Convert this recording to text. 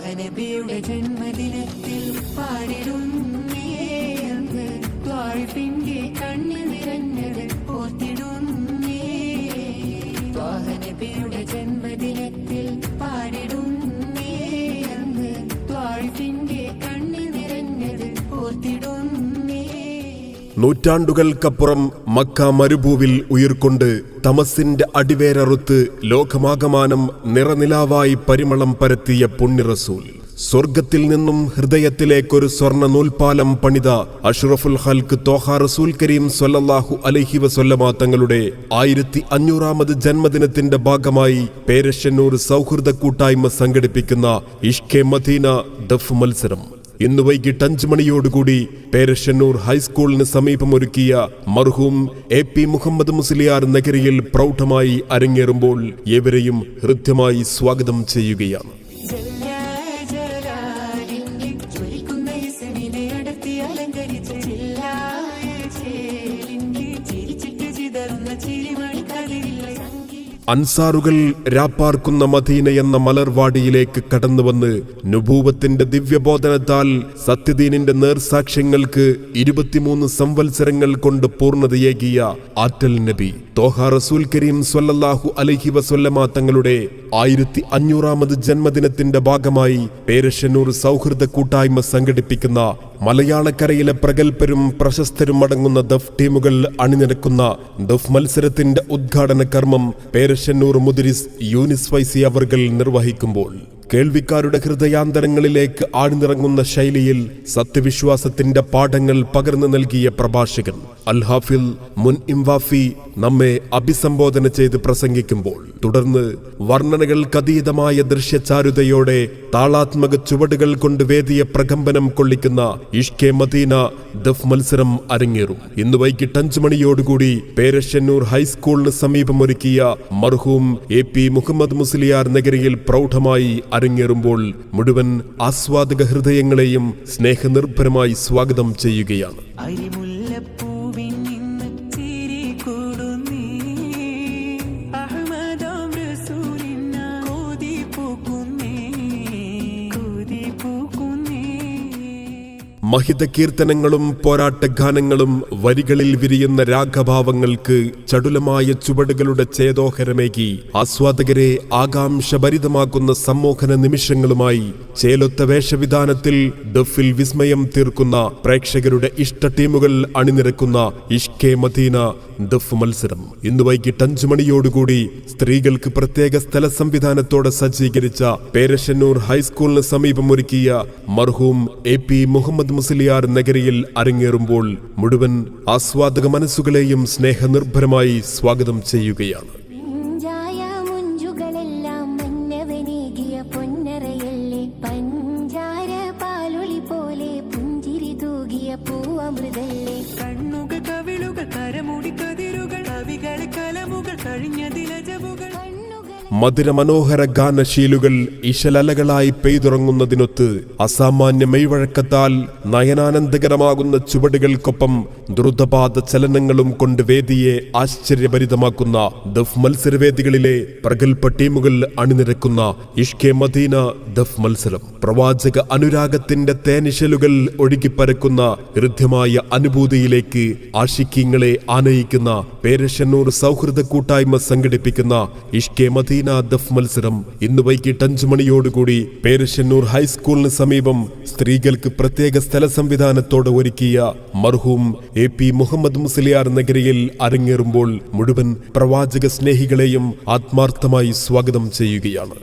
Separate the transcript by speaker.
Speaker 1: ത്വാഹനബിയുടെ ജന്മദിനത്തിൽ എന്ന് അന്ന്
Speaker 2: നൂറ്റാണ്ടുകൾക്കപ്പുറം മക്ക മരുഭൂവിൽ ഉയർക്കൊണ്ട് തമസിന്റെ അടിവേരറുത്ത് ലോകമാകമാനം നിറനിലാവായി പരിമളം പരത്തിയ പുണ്യറസൂൽ. സ്വർഗത്തിൽ നിന്നും ഹൃദയത്തിലേക്കൊരു സ്വർണ നൂൽപാലം പണിത അഷ്റഫുൽ ഹൽക്ക് തോഹ റസൂൽ കരീം സൊല്ലാഹു അലഹി വസല്ലമ തങ്ങളുടെ ആയിരത്തി അഞ്ഞൂറാമത് ജന്മദിനത്തിന്റെ ഭാഗമായി പേരശ്ശന്നൂർ സൗഹൃദ കൂട്ടായ്മ സംഘടിപ്പിക്കുന്ന ഇഷ്കെ മദീന ദഫ് മത്സരം. ഇന്ന് വൈകിട്ട് അഞ്ച് മണിയോടുകൂടി പേരശ്ശന്നൂർ ഹൈസ്കൂളിന് സമീപമൊരുക്കിയ മർഹൂം എ പി മുഹമ്മദ് മുസ്ലിയാർ നഗരിയിൽ പ്രൗഢമായി അരങ്ങേറുമ്പോൾ ഏവരെയും ഹൃദ്യമായി സ്വാഗതം ചെയ്യുകയാണ്. അൻസാറുകൾ രാപ്പാർക്കുന്ന മദീന എന്ന മലർവാടിയിലേക്ക് കടന്നുവന്ന് നുഭൂവത്തിന്റെ ദിവ്യബോധനത്താൽ സത്യദീനിന്റെ നേർസാക്ഷ്യങ്ങൾക്ക് ഇരുപത്തിമൂന്ന് സംവത്സരങ്ങൾ കൊണ്ട് പൂർണതയേകിയ ആറ്റൽ നബി. തോഹ റസൂൽ കരീം സ്വല്ലല്ലാഹു അലഹി വസല്ലമ തങ്ങളുടെ ആയിരത്തി അഞ്ഞൂറാമത് ജന്മദിനത്തിന്റെ ഭാഗമായി പേരശ്ശന്നൂർ സൗഹൃദ കൂട്ടായ്മ സംഘടിപ്പിക്കുന്ന മലയാളക്കരയിലെ പ്രഗത്ഭരും പ്രശസ്തരും അടങ്ങുന്ന ദഫ് ടീമുകൾ അണിനിരക്കുന്ന ദഫ് മത്സരത്തിന്റെ ഉദ്ഘാടന കർമ്മം പേരശ്ശന്നൂർ മുദിരിസ് യൂനിസ് വൈസി അവർകൾ നിർവഹിക്കുമ്പോൾ കേൾവിക്കാരുടെ ഹൃദയാന്തരങ്ങളിലേക്ക് ആഴ്ന്നിറങ്ങുന്ന ശൈലിയിൽ സത്യവിശ്വാസത്തിന്റെ പാഠങ്ങൾ പകർന്നു നൽകിയ പ്രഭാഷകൻ അൽഹാഫിൽ മുൻ ഇംവാഫി നമ്മെ അഭിസംബോധന ചെയ്ത് പ്രസംഗിക്കുമ്പോൾ തുടർന്ന് വർണനകൾക്കതീതമായ ദൃശ്യചാരുതയോടെ താളാത്മക ചുവടുകൾ കൊണ്ട് വേദിയ പ്രകമ്പനം കൊള്ളിക്കുന്ന ഇഷ്കെ മദീന ദഫ് മത്സരം അരങ്ങേറും. ഇന്ന് വൈകിട്ട് അഞ്ചു മണിയോടുകൂടി പേരശ്ശന്നൂർ ഹൈസ്കൂളിന് സമീപമൊരുക്കിയ മർഹൂം എ പി മുഹമ്മദ് മുസ്ലിയാർ നഗരിയിൽ പ്രൗഢമായി അരങ്ങേറുമ്പോൾ മുഴുവൻ ആസ്വാദക ഹൃദയങ്ങളെയും സ്നേഹനിർഭരമായി സ്വാഗതം ചെയ്യുകയാണ്.
Speaker 1: അരിമുല്ലപ്പൂവിൻ ചിരി കൂടുന്നേ
Speaker 2: മഹിത കീർത്തനങ്ങളും പോരാട്ട ഗാനങ്ങളും വരികളിൽ വിരിയുന്ന രാഗഭാവങ്ങൾക്ക് ചടുലമായ ചുവടുകളുടെ ചേതോഹരമേകി. ആസ്വാദകരെ ആകാംക്ഷഭരിതമാക്കുന്ന സമ്മോഹന നിമിഷങ്ങളുമായി ചേലൊത്ത വേഷവിധാനത്തിൽ ഡഫിൽ വിസ്മയം തീർക്കുന്ന പ്രേക്ഷകരുടെ ഇഷ്ട ടീമുകൾ അണിനിരക്കുന്ന ഇഷ്കെ മദീന ദഫ് മത്സരം. ഇന്ന് വൈകിട്ട് അഞ്ചു മണിയോടുകൂടി സ്ത്രീകൾക്ക് പ്രത്യേക സ്ഥല സംവിധാനത്തോടെ സജ്ജീകരിച്ച പേരശന്നൂർ ഹൈസ്കൂളിന് സമീപമൊരുക്കിയ മർഹൂം എ പി മുഹമ്മദ് മുസ്ലിയാർ നഗരിയിൽ അരങ്ങേറുമ്പോൾ മുഴുവൻ ആസ്വാദക മനസ്സുകളെയും സ്നേഹനിർഭരമായി സ്വാഗതം ചെയ്യുകയാണ്.
Speaker 1: കണ്ണുകൾ കവിളുകൾ കരമുടി കതിരുകൾ കവികൾ കലമുകൾ കഴിഞ്ഞതിലജവുകൾ.
Speaker 3: കണ്ണുകൾ
Speaker 2: മധുര മനോഹര ഗാനശീലുകൾ ഇശലലകളായി പെയ്തുറങ്ങുന്നതിനൊത്ത് അസാമാന്യ മെയ്വഴക്കത്താൽ നയനാനന്ദകരമാകുന്ന ചുവടുകൾക്കൊപ്പം ദ്രുതപാത ചലനങ്ങളും കൊണ്ട് വേദിയെ ആശ്ചര്യഭരിതമാക്കുന്ന ദഫ് മത്സരവേദികളിലെ പ്രഗത്ഭ ടീമുകൾ അണിനിരക്കുന്ന ഇഷ്കെ മദീന ദഫ് മത്സരം. പ്രവാചക അനുരാഗത്തിന്റെ തേനിശലുകൾ ഒഴുകിപ്പരക്കുന്ന ഹൃദ്യമായ അനുഭൂതിയിലേക്ക് ആഷിക്കിങ്ങളെ ആനയിക്കുന്ന പേരശന്നൂർ സൗഹൃദ കൂട്ടായ്മ സംഘടിപ്പിക്കുന്ന ഇഷ്കെ മദീന ദഫ് മത്സരം ഇന്ന് വൈകിട്ട് അഞ്ചു മണിയോടുകൂടി പേരശ്ശന്നൂർ ഹൈസ്കൂളിന് സമീപം സ്ത്രീകൾക്ക് പ്രത്യേക സ്ഥല സംവിധാനത്തോടെ ഒരുക്കിയ മർഹൂം എ പി മുഹമ്മദ് മുസ്ലിയാർ നഗരിയിൽ അരങ്ങേറുമ്പോൾ മുഴുവൻ പ്രവാചക സ്നേഹികളെയും ആത്മാർത്ഥമായി സ്വാഗതം ചെയ്യുകയാണ്.